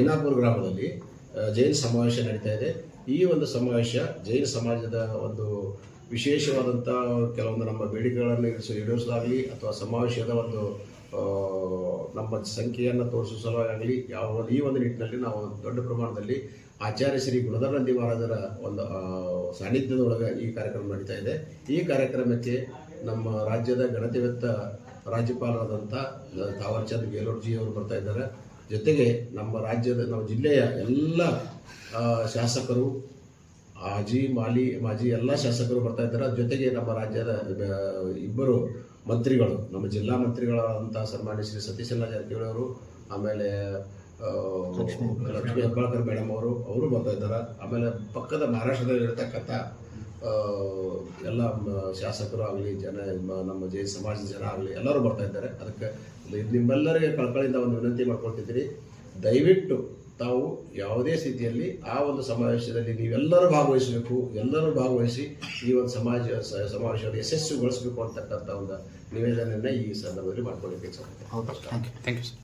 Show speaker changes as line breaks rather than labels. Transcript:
ಐನಾಪುರ ಗ್ರಾಮದಲ್ಲಿ ಜೈನ್ ಸಮಾವೇಶ ನಡೀತಾ ಇದೆ. ಈ ಒಂದು ಸಮಾವೇಶ ಜೈನ ಸಮಾಜದ ಒಂದು ವಿಶೇಷವಾದಂಥ ಕೆಲವೊಂದು ನಮ್ಮ ಬೇಡಿಕೆಗಳನ್ನು ಈಡೇರಿಸ ಈಡೇರಿಸಲಾಗಲಿ ಅಥವಾ ಸಮಾವೇಶದ ಒಂದು ನಮ್ಮ ಸಂಖ್ಯೆಯನ್ನು ತೋರಿಸುವ ಸಲುವಾಗಲಿ ಯಾವ, ಈ ಒಂದು ನಿಟ್ಟಿನಲ್ಲಿ ನಾವು ದೊಡ್ಡ ಪ್ರಮಾಣದಲ್ಲಿ ಆಚಾರ್ಯ ಶ್ರೀ ಗುಣಧರಂದಿ ಮಹಾರಾಜರ ಒಂದು ಸಾನ್ನಿಧ್ಯದೊಳಗೆ ಈ ಕಾರ್ಯಕ್ರಮ ನಡೀತಾ ಇದೆ. ಈ ಕಾರ್ಯಕ್ರಮಕ್ಕೆ ನಮ್ಮ ರಾಜ್ಯದ ಗಣತಿವೆತ್ತ ರಾಜ್ಯಪಾಲರಾದಂಥ ತಾವರ್ಚಂದ್ ಗೆಹ್ಲೋಟ್ಜಿ ಅವರು ಬರ್ತಾ ಇದ್ದಾರೆ. ಜೊತೆಗೆ ನಮ್ಮ ರಾಜ್ಯದ ನಮ್ಮ ಜಿಲ್ಲೆಯ ಎಲ್ಲ ಶಾಸಕರು ಆಜಿ ಮಾಲಿ ಮಾಜಿ ಎಲ್ಲ ಶಾಸಕರು ಬರ್ತಾ ಇದ್ದಾರೆ. ಜೊತೆಗೆ ನಮ್ಮ ರಾಜ್ಯದ ಇಬ್ಬರು ಮಂತ್ರಿಗಳು ನಮ್ಮ ಜಿಲ್ಲಾ ಮಂತ್ರಿಗಳಾದಂಥ ಸನ್ಮಾನ್ಯ ಶ್ರೀ ಸತೀಶಲ್ಲ ಜಾರಕಿಹೊಳಿ ಅವರು ಆಮೇಲೆ ಲಕ್ಷ್ಮೀ ಹೆಬ್ಬಾಳ್ಕರ್ ಮೇಡಮ್ ಅವರು ಅವರು ಬರ್ತಾ ಇದ್ದಾರೆ. ಆಮೇಲೆ ಪಕ್ಕದ ಮಹಾರಾಷ್ಟ್ರದಲ್ಲಿ ಇರತಕ್ಕಂಥ ಆ, ಎಲ್ಲ ಶಾಸಕರು ಆಗಲಿ ಜನ ನಮ್ಮ ಜೈ ಸಮಾಜದ ಜನ ಆಗಲಿ ಎಲ್ಲರೂ ಬರ್ತಾ ಇದ್ದಾರೆ. ಅದಕ್ಕೆ ನಿಮ್ಮೆಲ್ಲರಿಗೆ ಕಳ್ಕಳಿಂದ ಒಂದು ವಿನಂತಿ ಮಾಡ್ಕೊಳ್ತಿದ್ದೀರಿ ದಯವಿಟ್ಟು ತಾವು ಯಾವುದೇ ಸ್ಥಿತಿಯಲ್ಲಿ ಆ ಒಂದು ಸಮಾವೇಶದಲ್ಲಿ ನೀವೆಲ್ಲರೂ ಭಾಗವಹಿಸಬೇಕು ಎಲ್ಲರೂ ಭಾಗವಹಿಸಿ ಈ ಒಂದು ಸಮಾಜ ಸಮಾವೇಶವನ್ನು ಯಶಸ್ವಿಗೊಳಿಸಬೇಕು ಅಂತಕ್ಕಂಥ ಒಂದು ನಿವೇದನೆಯನ್ನು ಈ ಸಂದರ್ಭದಲ್ಲಿ ಮಾಡ್ಕೊಳ್ಳಿಕ್ಕೆ
thank you
thank you sir